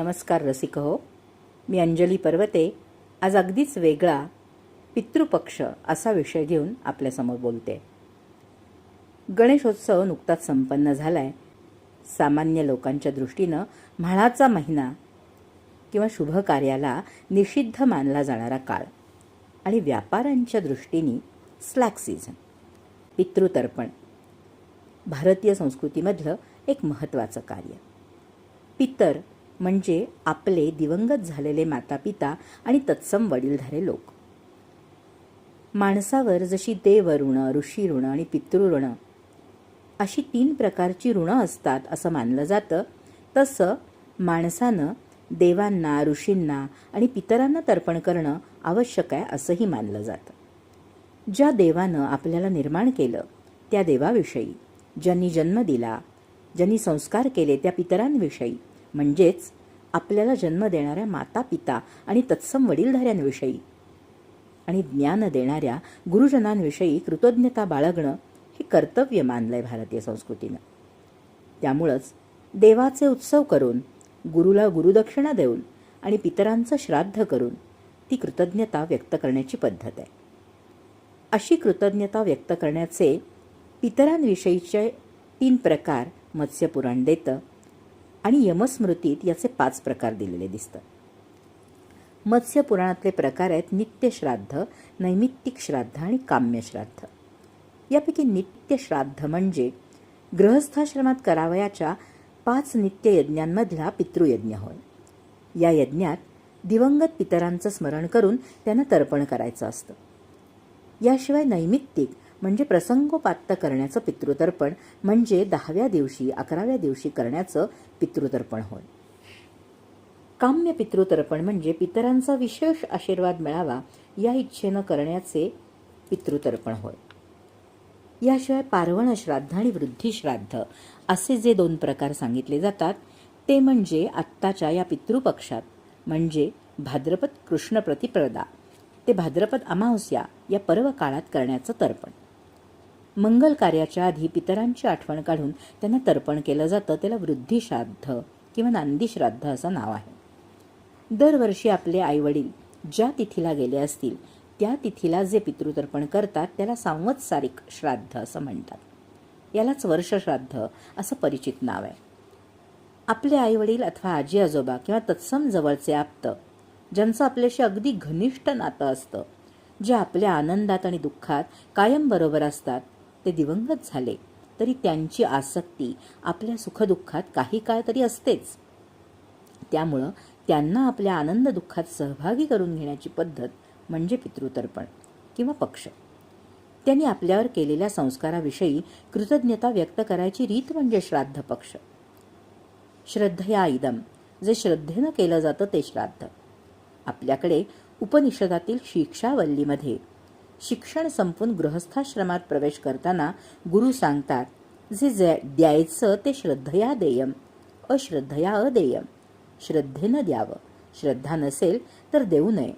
नमस्कार रसिक हो. मी अंजली पर्वते. आज अगदीच वेगळा पितृपक्ष असा विषय घेऊन आपल्यासमोर बोलते. गणेशोत्सव नुकताच संपन्न झालाय. सामान्य लोकांच्या दृष्टीनं म्हाळाचा महिना किंवा शुभ कार्याला निषिद्ध मानला जाणारा काळ आणि व्यापाऱ्यांच्या दृष्टीने स्लॅक सीझन पितृतर्पण भारतीय संस्कृतीमधलं एक महत्त्वाचं कार्य. पितर म्हणजे आपले दिवंगत झालेले मातापिता आणि तत्सम वडीलधारे लोक. माणसावर जशी देव ऋण ऋषी ऋण आणि पितृऋण अशी तीन प्रकारची ऋणं असतात असं मानलं जातं तसं माणसानं देवांना ऋषींना आणि पितरांना तर्पण करणं आवश्यक आहे असंही मानलं जातं. ज्या देवानं आपल्याला निर्माण केलं त्या देवाविषयी ज्यांनी जन्म दिला ज्यांनी संस्कार केले त्या पितरांविषयी म्हणजेच आपल्याला जन्म देणाऱ्या माता पिता आणि तत्सम वडीलधाऱ्यांविषयी. आणि ज्ञान देणाऱ्या गुरुजनांविषयी कृतज्ञता बाळगणं हे कर्तव्य मानलंय भारतीय संस्कृतीनं. त्यामुळंच देवाचे उत्सव करून गुरुला गुरुदक्षिणा देऊन आणि पितरांचं श्राद्ध करून ती कृतज्ञता व्यक्त करण्याची पद्धत आहे. अशी कृतज्ञता व्यक्त करण्याचे पितरांविषयीचे तीन प्रकार मत्स्यपुराण देतं आणि यमस्मृतीत याचे पाच प्रकार दिलेले दिसतात. मत्स्य पुराणातले प्रकार आहेत नित्यश्राद्ध नैमित्तिक श्राद्ध आणि काम्यश्राद्ध यापैकी नित्यश्राद्ध म्हणजे ग्रहस्थाश्रमात करावयाच्या पाच नित्य यज्ञांमधला पितृयज्ञ होय. या यज्ञात दिवंगत पितरांचं स्मरण करून त्यांना तर्पण करायचं असतं. याशिवाय नैमित्तिक म्हणजे प्रसंगोपात्त करण्याचं पितृतर्पण म्हणजे दहाव्या दिवशी अकराव्या दिवशी करण्याचं पितृतर्पण होय. काम्य पितृतर्पण म्हणजे पितरांचा विशेष आशीर्वाद मिळावा या इच्छेनं करण्याचे पितृतर्पण होय. याशिवाय पारवण श्राद्ध आणि वृद्धी श्राद्ध असे जे दोन प्रकार सांगितले जातात ते म्हणजे आत्ताच्या या पितृपक्षात म्हणजे भाद्रपद कृष्ण प्रतिप्रदा ते भाद्रपद अमावस्या या पर्व काळात करण्याचं तर्पण. मंगल कार्याच्या आधी पितरांची आठवण काढून त्यांना तर्पण केलं जातं. त्याला वृद्धिश्राद्ध किंवा नांदी श्राद्ध असं नाव आहे. दरवर्षी आपले आईवडील ज्या तिथीला गेले असतील त्या तिथीला जे पितृतर्पण करतात त्याला सांवत्सारिक श्राद्ध असं म्हणतात. यालाच वर्षश्राद्ध असं परिचित नाव आहे. आपले आईवडील अथवा आजी आजोबा किंवा तत्सम जवळचे आप्त ज्यांचं आपल्याशी अगदी घनिष्ठ नातं असतं जे आपल्या आनंदात आणि दुःखात कायम बरोबर असतात ते दिवंगत झाले तरी त्यांची आसक्ती आपल्या सुखदुःखात काही काळ तरी असतेच. त्यामुळं त्यांना आपल्या आनंद दुःखात सहभागी करून घेण्याची पद्धत म्हणजे पितृतर्पण किंवा पक्ष. त्यांनी आपल्यावर केलेल्या संस्काराविषयी कृतज्ञता व्यक्त करायची रीत म्हणजे श्राद्ध पक्ष. श्रद्धया इदम जे श्रद्धेनं केलं जातं ते श्राद्ध. आपल्याकडे उपनिषदातील शिक्षावल्लीमध्ये शिक्षण संपून गृहस्थाश्रमात प्रवेश करताना गुरु सांगतात जे द्यायचं ते श्रद्धया देयम अश्रद्धया अदेयम श्रद्धेनं द्यावं श्रद्धा नसेल तर देऊ नये.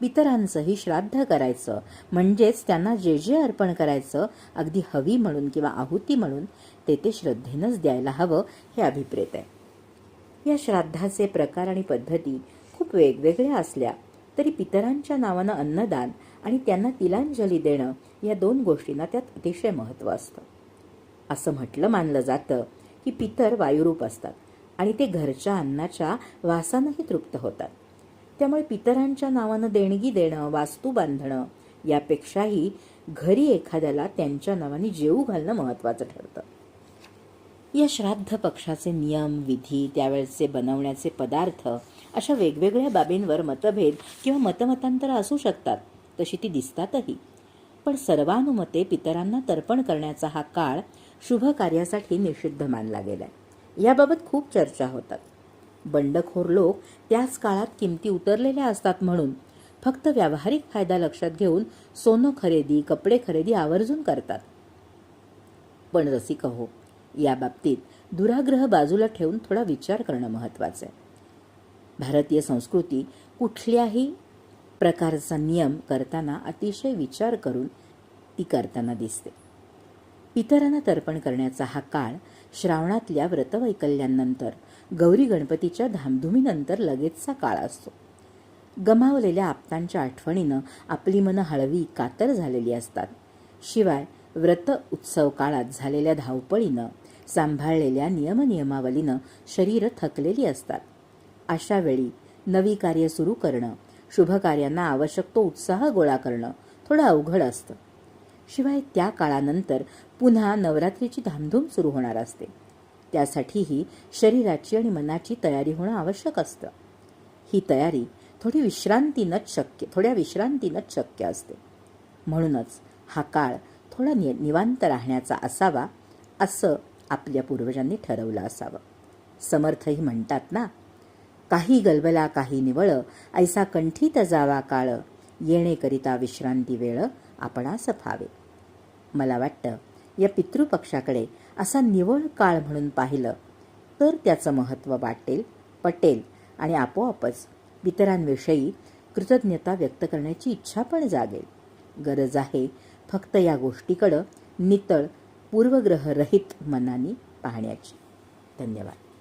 पितरांचंही श्राद्ध करायचं म्हणजेच त्यांना जे जे अर्पण करायचं अगदी हवी म्हणून किंवा आहुती म्हणून ते ते श्रद्धेनंच द्यायला हवं हे अभिप्रेत आहे. या श्राद्धाचे प्रकार आणि पद्धती खूप वेगवेगळ्या असल्या तरी पितरांच्या नावानं अन्नदान आणि त्यांना तिलांजली देणं या दोन गोष्टींना त्यात अतिशय महत्त्व असतं. असं म्हटलं मानलं जातं की पितर वायुरूप असतात आणि ते घरच्या अन्नाच्या वासानंही तृप्त होतात. त्यामुळे पितरांच्या नावानं देणगी देणं वास्तू बांधणं यापेक्षाही घरी एखाद्याला त्यांच्या नावाने जेऊ घालणं महत्त्वाचं ठरतं. या श्राद्ध पक्षाचे नियम विधी त्यावेळचे बनवण्याचे पदार्थ अशा वेगवेगळ्या बाबींवर मतभेद किंवा मतमतांतर असू शकतात तशी ती दिसतातही. पण सर्वानुमते पितरांना तर्पण करण्याचा हा काळ शुभ कार्यासाठी निषिद्ध मानला गेलाय. याबाबत खूप चर्चा होतात. बंडखोर लोक त्याच काळात किमती उतरलेल्या असतात म्हणून फक्त व्यावहारिक फायदा लक्षात घेऊन सोनं खरेदी कपडे खरेदी आवर्जून करतात. पण रसिक हो या बाबतीत दुराग्रह बाजूला ठेवून थोडा विचार करणं महत्त्वाचं आहे. भारतीय संस्कृती कुठल्याही प्रकारचा नियम करताना अतिशय विचार करून ती करताना दिसते. इतरांना तर्पण करण्याचा हा काळ श्रावणातल्या व्रतवैकल्यांनंतर गौरी गणपतीच्या धामधुमीनंतर लगेचचा काळ असतो. गमावलेल्या आप्तांच्या आठवणीनं आपली मनं हळवी कातर झालेली असतात. शिवाय व्रत उत्सव काळात झालेल्या धावपळीनं सांभाळलेल्या नियमनियमावलीनं शरीरं थकलेली असतात. अशा वेळी नवी कार्य सुरू करणं शुभकार्यांना आवश्यक तो उत्साह गोळा करणं थोडं अवघड असतं. शिवाय त्या काळानंतर पुन्हा नवरात्रीची धामधूम सुरू होणार असते. त्यासाठीही शरीराची आणि मनाची तयारी होणं आवश्यक असतं. ही तयारी थोडी विश्रांतीनंच शक्य थोड्या विश्रांतीनंच शक्य असते. म्हणूनच हा काळ थोडा नि निवांत राहण्याचा असावा असं आपल्या पूर्वजांनी ठरवलं असावं. समर्थही म्हणतात ना काही गलबला काही निवळ ऐसा कंठीत जावा काळ. येणेकरिता विश्रांती वेळ आपणास फावे मला वाटतं या पितृपक्षाकडे असा निवळ काळ म्हणून पाहिलं तर त्याचं महत्त्व वाटेल पटेल आणि आपोआपच इतरांविषयी कृतज्ञता व्यक्त करण्याची इच्छा पण जागेल. गरज आहे फक्त या गोष्टीकडं नितळ पूर्वग्रहरहित मनाने पाहण्याची. धन्यवाद.